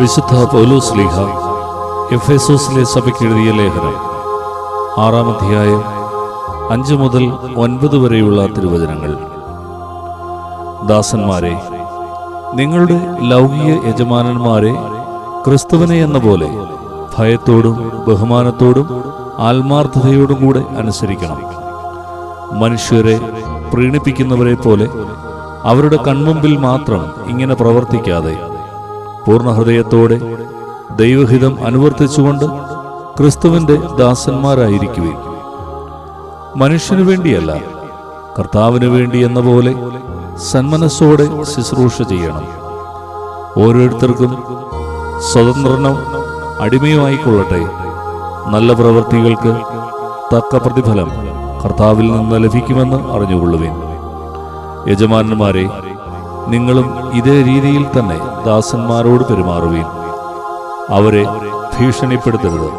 വിശുദ്ധ പൗലോസ് ലീഹ എഫേസോസിലെ സഭയ്ക്ക് എഴുതിയ ലേഖനം. ആറാം അധ്യായം അഞ്ച് മുതൽ ഒൻപത് വരെയുള്ള തിരുവചനങ്ങൾ. ദാസന്മാരെ നിങ്ങളുടെ ലൗകിക യജമാനന്മാരെ ക്രിസ്തുവിനെ എന്ന പോലെ ഭയത്തോടും ബഹുമാനത്തോടും ആത്മാർത്ഥതയോടും കൂടെ അനുസരിക്കണം. മനുഷ്യരെ പ്രീണിപ്പിക്കുന്നവരെ പോലെ അവരുടെ കൺമുമ്പിൽ മാത്രം ഇങ്ങനെ പ്രവർത്തിക്കാതെ പൂർണ ഹൃദയത്തോടെ ദൈവഹിതം അനുവർത്തിച്ചുകൊണ്ട് ക്രിസ്തുവിന്റെ ദാസന്മാരായിരിക്കുവിൻ. മനുഷ്യനു വേണ്ടിയല്ല കർത്താവിനു വേണ്ടി എന്ന പോലെ സന്മനസ്സോടെ ശുശ്രൂഷ ചെയ്യണം. ഓരോരുത്തർക്കും സ്വതന്ത്രനോ അടിമയോ ആയിക്കൊള്ളട്ടെ നല്ല പ്രവൃത്തികൾക്ക് തക്ക പ്രതിഫലം കർത്താവിൽ നിന്ന് ലഭിക്കുമെന്ന് അറിഞ്ഞുകൊള്ളുവേൻ. യജമാനന്മാരെ നിങ്ങളും ഇതേ രീതിയിൽ തന്നെ ദാസന്മാരോട് പെരുമാറുവീൻ. അവരെ ഭീഷണിപ്പെടുത്തരുത്.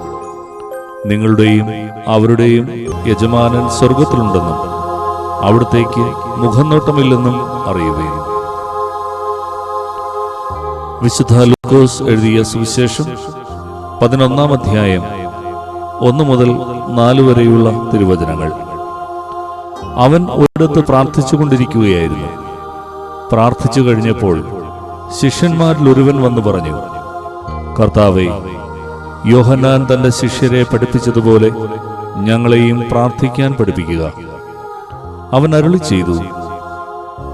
നിങ്ങളുടെയും അവരുടെയും യജമാനൻ സ്വർഗത്തിലുണ്ടെന്നും അവിടത്തേക്ക് മുഖനോട്ടമില്ലെന്നും അറിയുകയും വിശുദ്ധ ലൂക്കോസ് എഴുതിയ സുവിശേഷം പതിനൊന്നാം അധ്യായം ഒന്ന് മുതൽ നാല് വരെയുള്ള തിരുവചനങ്ങൾ. അവൻ ഒരിടത്ത് പ്രാർത്ഥിച്ചുകൊണ്ടിരിക്കുകയായിരുന്നു. പ്രാർത്ഥിച്ചു കഴിഞ്ഞപ്പോൾ ശിഷ്യന്മാരിൽ ഒരുവൻ വന്നു പറഞ്ഞു കർത്താവെ യോഹന്നാൻ തന്റെ ശിഷ്യരെ പഠിപ്പിച്ചതുപോലെ ഞങ്ങളെയും പ്രാർത്ഥിക്കാൻ പഠിപ്പിക്കുക. അവൻ അരുളി ചെയ്തു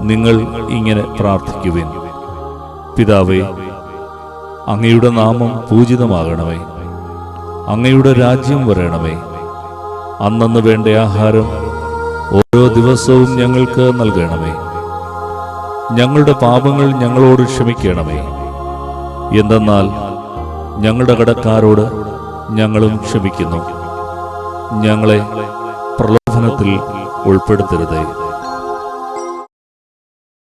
നിങ്ങൾ ഇങ്ങനെ പ്രാർത്ഥിക്കുവിൻ. പിതാവേ അങ്ങയുടെ നാമം പൂജിതമാകണമേ. അങ്ങയുടെ രാജ്യം വരണമേ. അന്നന്ന് വേണ്ട ആഹാരം ഓരോ ദിവസവും ഞങ്ങൾക്ക് നൽകണമേ. ഞങ്ങളുടെ പാപങ്ങൾ ഞങ്ങളോട് ക്ഷമിക്കണമേ. എന്തെന്നാൽ ഞങ്ങളുടെ കടക്കാരോട് ഞങ്ങളും ക്ഷമിക്കുന്നു. ഞങ്ങളെ പ്രലോഭനത്തിൽ ഉൾപ്പെടുത്തരുതേ.